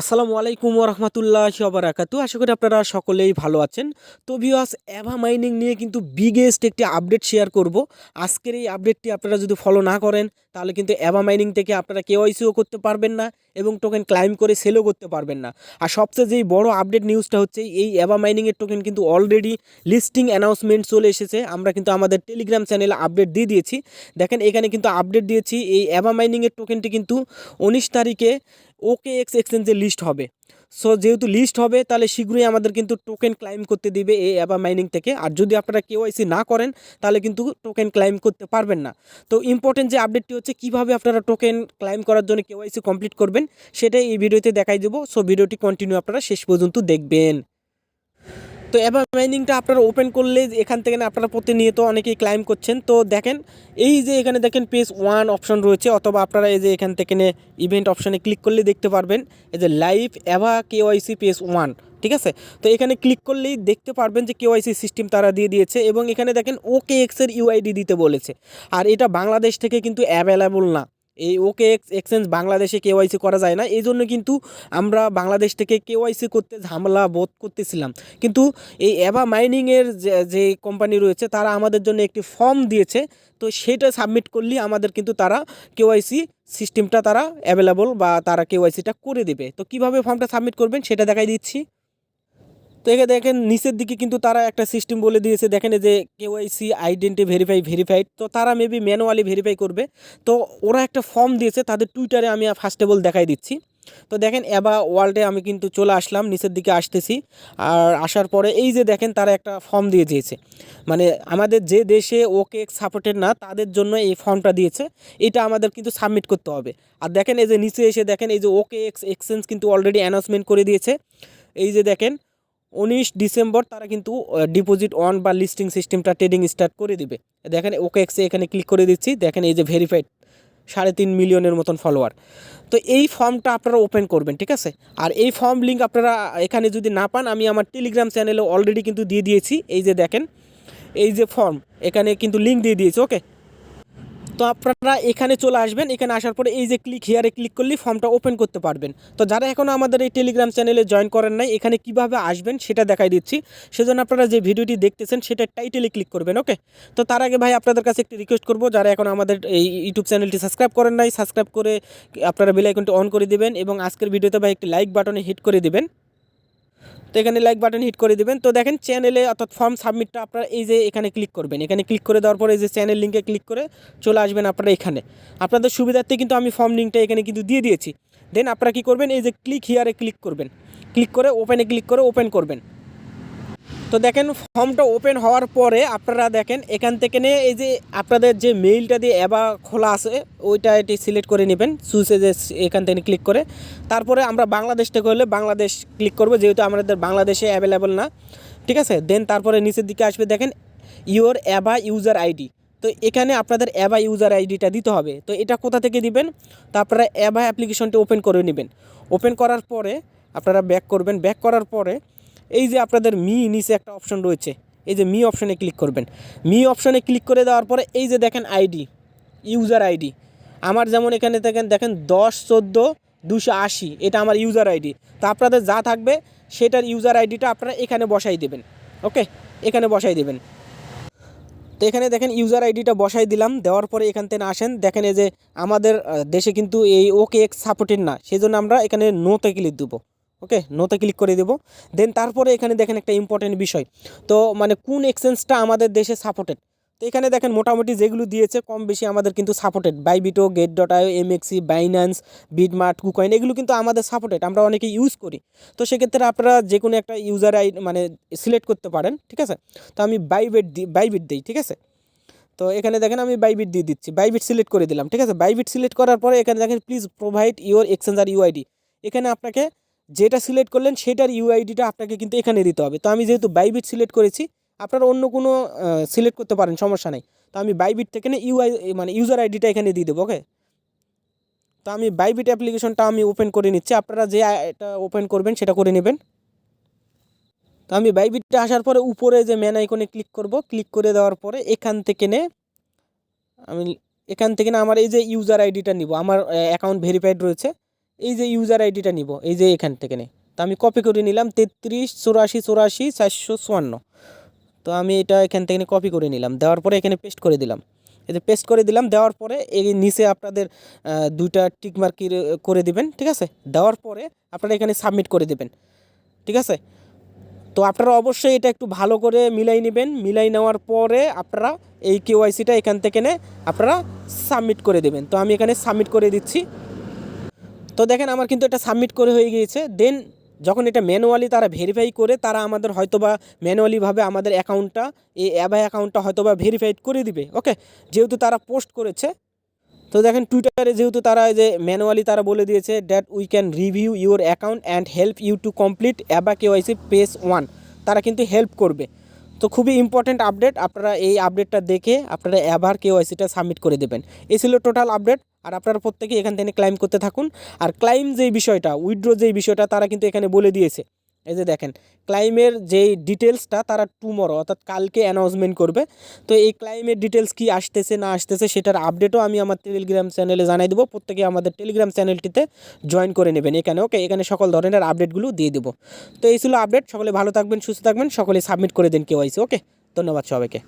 আসসালামু আলাইকুম রহমতুল্লাহ বারাকাতু আশা করি আপনারা সকলেই ভালো আছেন। তো ভিওয়াস অ্যাভা মাইনিং নিয়ে কিন্তু বিগেস্ট একটি আপডেট শেয়ার করব। আজকের এই আপডেটটি আপনারা যদি ফলো না করেন, তাহলে কিন্তু অ্যাভা মাইনিং থেকে আপনারা কেওয়াইসিও করতে পারবেন না এবং টোকেন ক্লাইম করে সেলও করতে পারবেন না। আর সবচেয়ে যেই বড় আপডেট নিউজটা হচ্ছে, এই অ্যাভা মাইনিংয়ের টোকেন কিন্তু অলরেডি লিস্টিং অ্যানাউন্সমেন্ট চলে এসেছে। আমরা কিন্তু আমাদের টেলিগ্রাম চ্যানেলে আপডেট দিয়ে দিয়েছি। দেখেন, এখানে কিন্তু আপডেট দিয়েছি। এই অ্যাভা মাইনিংয়ের টোকেনটি কিন্তু উনিশ তারিখে ওকে এক্স এক্সচেঞ্জে লিস্ট হবে। সো যেহেতু লিস্ট হবে, তাহলে শীঘ্রই আমাদের কিন্তু টোকেন ক্লাইম করতে দিবে এই অ্যাবা মাইনিং থেকে। আর যদি আপনারা কেওয়াইসি না করেন, তাহলে কিন্তু টোকেন ক্লাইম করতে পারবেন না। তো ইম্পর্টেন্ট যে আপডেটটি হচ্ছে, কীভাবে আপনারা টোকেন ক্লাইম করার জন্য কেওয়াইসি কমপ্লিট করবেন, সেটাই এই ভিডিওতে দেখাই দেবো। সো ভিডিওটি কন্টিনিউ আপনারা শেষ পর্যন্ত দেখবেন। তো এবার মাইনিংটা আপনারা ওপেন করলে এখান থেকে আপনারা প্রতিনিয়ত অনেকেই ক্লাইম করছেন। তো দেখেন, এই যে এখানে দেখেন পেজ ওয়ান অপশন রয়েছে, অথবা আপনারা এই যে এখান থেকে ইভেন্ট অপশানে ক্লিক করলে দেখতে পারবেন, এই যে live Ava KYC page one ঠিক আছে? তো এখানে ক্লিক করলেই দেখতে পারবেন যে কেওয়াইসি সিস্টেম তারা দিয়ে দিয়েছে, এবং এখানে দেখেন ওকে এক্সের ইউআইডি দিতে বলেছে। আর এটা বাংলাদেশ থেকে কিন্তু অ্যাভেলেবল না। এই ওকে এক্স এক্সচেঞ্জ বাংলাদেশে কেওয়াইসি করা যায় না। এই জন্য কিন্তু আমরা বাংলাদেশ থেকে কেওয়াইসি করতে ঝামেলা বোধ করতেছিলাম। কিন্তু এই অ্যাভা মাইনিংয়ের যে কোম্পানি রয়েছে, তারা আমাদের জন্য একটি ফর্ম দিয়েছে। তো সেটা সাবমিট করলে আমাদের কিন্তু তারা কেওয়াইসি সিস্টেমটা তারা অ্যাভেলেবল বা তারা কেওয়াইসিটা করে দেবে। তো কীভাবে ফর্মটা সাবমিট করবেন সেটা দেখাই দিচ্ছি। তো এখানে দেখেন, নিচের দিকে কিন্তু তারা একটা সিস্টেম বলে দিয়েছে। দেখেন যে কেওয়াইসি আইডেন্টি ভেরিফাই ভেরিফাইড তো তারা মেবি ম্যানুয়ালি ভেরিফাই করবে। তো ওরা একটা ফর্ম দিয়েছে, তাদের টুইটারে আমি ফার্স্ট অফ অল দেখাই দিচ্ছি। তো দেখেন এবা ওয়ার্ল্ডে আমি কিন্তু চলে আসলাম, নিচের দিকে আসতেছি। আর আসার পরে এই যে দেখেন, তারা একটা ফর্ম দিয়ে দিয়েছে। মানে আমাদের যে দেশে ওকে সাপোর্টেড না, তাদের জন্য এই ফর্মটা দিয়েছে। এটা আমাদের কিন্তু সাবমিট করতে হবে। আর দেখেন, এই যে নিচে এসে দেখেন, এই যে ওকে এক্স এক্সচেঞ্জ কিন্তু অলরেডি অ্যানাউন্সমেন্ট করে দিয়েছে। এই যে দেখেন উনিশ ডিসেম্বর তারা কিন্তু ডিপোজিট অন বা লিস্টিং সিস্টেমটা ট্রেডিং স্টার্ট করে দিবে। দেখেন ওকে এক্সে এখানে ক্লিক করে দিচ্ছি, দেখেন এই যে ভেরিফাইড সাড়ে তিন মিলিয়নের মতন ফলোয়ার তো এই ফর্মটা আপনারা ওপেন করবেন, ঠিক আছে? আর এই ফর্ম লিঙ্ক আপনারা এখানে যদি না পান, আমি আমার টেলিগ্রাম চ্যানেলে অলরেডি কিন্তু দিয়ে দিয়েছি। এই যে দেখেন, এই যে ফর্ম এখানে কিন্তু লিঙ্ক দিয়ে দিয়েছি ওকে তো আপনারা এখানে চলে আসবেন, এখানে আসার পরে এই যে ক্লিক হেয়ারে ক্লিক করলে ফর্মটা ওপেন করতে পারবেন। তো যারা এখনও আমাদের এই টেলিগ্রাম চ্যানেলে জয়েন করেন নাই, এখানে কীভাবে আসবেন সেটা দেখাই দিচ্ছি। সেজন্য আপনারা যে ভিডিওটি দেখতেছেন, সেটা টাইটেলে ক্লিক করবেন ওকে তো তার আগে ভাই আপনাদের কাছে একটি রিকোয়েস্ট করব, যারা এখন আমাদের এই ইউটিউব চ্যানেলটি সাবস্ক্রাইব করেন নাই সাবস্ক্রাইব করে আপনারা বেল আইকনটি অন করে দিবেন এবং আজকের ভিডিওতে ভাই একটি লাইক বাটনে হিট করে দিবেন। তো এখানে লাইক বাটন হিট করে দেবেন। তো দেখেন চ্যানেলে অর্থাৎ ফর্ম সাবমিটটা আপনারা এই যে এখানে ক্লিক করবেন। এখানে ক্লিক করে দেওয়ার পরে এই যে চ্যানেল লিঙ্কে ক্লিক করে চলে আসবেন আপনারা এখানে। আপনাদের সুবিধার্থে কিন্তু আমি ফর্ম লিঙ্কটা এখানে কিন্তু দিয়ে দিয়েছি। দেন আপনারা কী করবেন? এই যে ক্লিক হিয়ারে ক্লিক করবেন। ক্লিক করে ওপেনে ক্লিক করে ওপেন করবেন। তো দেখেন, ফর্মটা ওপেন হওয়ার পরে আপনারা দেখেন, এখান থেকে নিয়ে এই যে আপনাদের যে মেইলটা দিয়ে অ্যাবা খোলা আছে, ওইটা এটি সিলেক্ট করে নেবেন সুইচে যে এখান থেকে ক্লিক করে। তারপরে আমরা বাংলাদেশ থেকে হলে বাংলাদেশ ক্লিক করব, যেহেতু আমাদের বাংলাদেশে অ্যাভেলেবল না। ঠিক আছে? দেন তারপরে নিচের দিকে আসবে, দেখেন ইওর অ্যাবা ইউজার আইডি তো এখানে আপনাদের অ্যাবা ইউজার আইডিটা দিতে হবে। তো এটা কোথা থেকে দিবেন? তো আপনারা অ্যাবা অ্যাপ্লিকেশনটি ওপেন করে নেবেন। ওপেন করার পরে আপনারা ব্যাক করবেন। ব্যাক করার পরে এই যে আপনাদের মি নিচে একটা অপশন রয়েছে, এই যে মি অপশনে ক্লিক করবেন। মি অপশনে ক্লিক করে দেওয়ার পরে এই যে দেখেন আইডি ইউজার আইডি আমার যেমন এখানে দেখেন দেখেন দশ, চোদ্দ, দুশো আশি, এটা আমার ইউজার আইডি তো আপনাদের যা থাকবে, সেটার ইউজার আইডিটা আপনারা এখানে বসাই দেবেন ওকে এখানে বসাই দেবেন। তো এখানে দেখেন ইউজার আইডিটা বসাই দিলাম, দেওয়ার পরে এখান থেকে আসেন, দেখেন এই যে আমাদের দেশে কিন্তু এই ওকে এক্স সাপোর্টেড না সেই জন্য আমরা এখানে নোতে ক্লিক দেবো। ওকে নোতে ক্লিক করে দেবো। দেন তারপরে এখানে দেখেন একটা ইম্পর্টেন্ট বিষয়। তো মানে কোন এক্সচেঞ্জটা আমাদের দেশে সাপোর্টেড তো এখানে দেখেন মোটামুটি যেগুলো দিয়েছে, কম বেশি আমাদের কিন্তু supported Bybit gate dot IO MEXC Binance BitMart KuCoin এগুলো কিন্তু আমাদের সাপোর্টেড আমরা অনেকে ইউজ করি। তো সেক্ষেত্রে আপনারা যে কোনো একটা ইউজার আই মানে সিলেক্ট করতে পারেন, ঠিক আছে? তো আমি বাইবেট দিই বাইবিট দিই, ঠিক আছে? তো এখানে দেখেন আমি বাইবিট দিয়ে দিচ্ছি। বাইবিট সিলেক্ট করে দিলাম, ঠিক আছে? বাইবিট সিলেক্ট করার পরে এখানে দেখেন please provide your exchanger UID এখানে আপনাকে যেটা সিলেক্ট করলেন সেটার ইউআইডিটা আপনাকে কিন্তু এখানে দিতে হবে। তো আমি যেহেতু বাইবিট সিলেক্ট করেছি, আপনারা অন্য কোনো সিলেক্ট করতে পারেন, সমস্যা নেই। তো আমি বাইবিট থেকে ইউআই মানে ইউজার আইডিটা এখানে দিয়ে দেবো ওকে তো আমি বাইবিট অ্যাপ্লিকেশনটা আমি ওপেন করে নিচ্ছি। আপনারা যে এটা ওপেন করবেন, সেটা করে নেবেন। তো আমি বাইবিটটা আসার পরে উপরে যে ম্যান আইকনে ক্লিক করব ক্লিক করে দেওয়ার পরে এখান থেকে নে, আমি এখান থেকে না আমার এই যে ইউজার আইডিটা নিব। আমার অ্যাকাউন্ট ভেরিফাইড রয়েছে। এই যে ইউজার আইডিটা নিব, এই যে এখান থেকে নে। তো আমি কপি করে নিলাম তেত্রিশ, চুরাশি চুরাশি, চারশো চুয়ান্ন। তো আমি এটা এখান থেকে কপি করে নিলাম। দেওয়ার পরে এখানে পেস্ট করে দিলাম। যে পেস্ট করে দিলাম, দেওয়ার পরে এই নিচে আপনাদের দুইটা টিক মার্ক করে দিবেন, ঠিক আছে? দেওয়ার পরে আপনারা এখানে সাবমিট করে দেবেন, ঠিক আছে? তো আপনারা অবশ্যই এটা একটু ভালো করে মিলাই নেবেন। মিলাই নেওয়ার পরে আপনারা এই কেওয়াইসিটা এখান থেকে নে, আপনারা সাবমিট করে দেবেন। তো আমি এখানে সাবমিট করে দিচ্ছি। তো দেখেন আমার কিন্তু এটা সাবমিট করে হয়ে গিয়েছে। দেন যখন এটা ম্যানুয়ালি তারা ভেরিফাই করে, তারা আমাদের হয়তোবা ম্যানুয়ালিভাবে আমাদের অ্যাকাউন্টটা এই অ্যাবাই অ্যাকাউন্টটা হয়তোবা ভেরিফাইড করে দিবে ওকে যেহেতু তারা পোস্ট করেছে, তো দেখেন টুইটারে যেহেতু তারা যে ম্যানুয়ালি তারা বলে দিয়েছে that we can review your account and help you to complete uh KYC page one তারা কিন্তু হেল্প করবে। তো খুবই ইম্পর্ট্যান্ট আপডেট আপনারা এই আপডেটটা দেখে আপনারা অ্যাবার কেওয়াইসিটা সাবমিট করে দেবেন। এই ছিল টোটাল আপডেট আর আপনারা প্রত্যেকে এখান থেকে ক্লাইম করতে থাকুন। আর ক্লাইম যেই বিষয়টা উইথড্র যেই বিষয়টা, তারা কিন্তু এখানে বলে দিয়েছে। এই যে দেখেন ক্লাইমের যেই ডিটেলসটা তারা টুমরো অর্থাৎ কালকে অ্যানাউন্সমেন্ট করবে। তো এই ক্লাইমের ডিটেলস কি আসতেছে, না আসতেছে, সেটার আপডেটও আমি আমার টেলিগ্রাম চ্যানেলে জানাই দেবো। প্রত্যেকে আমাদের টেলিগ্রাম চ্যানেলটিতে জয়েন করে নেবেন। এখানে ওকে এখানে সকল ধরনের আপডেটগুলো দিয়ে দেবো। তো এই ছিল আপডেট সকলে ভালো থাকবেন, সুস্থ থাকবেন, সকলে সাবমিট করে দিন কেওয়াইসি ওকে ধন্যবাদ সবাইকে।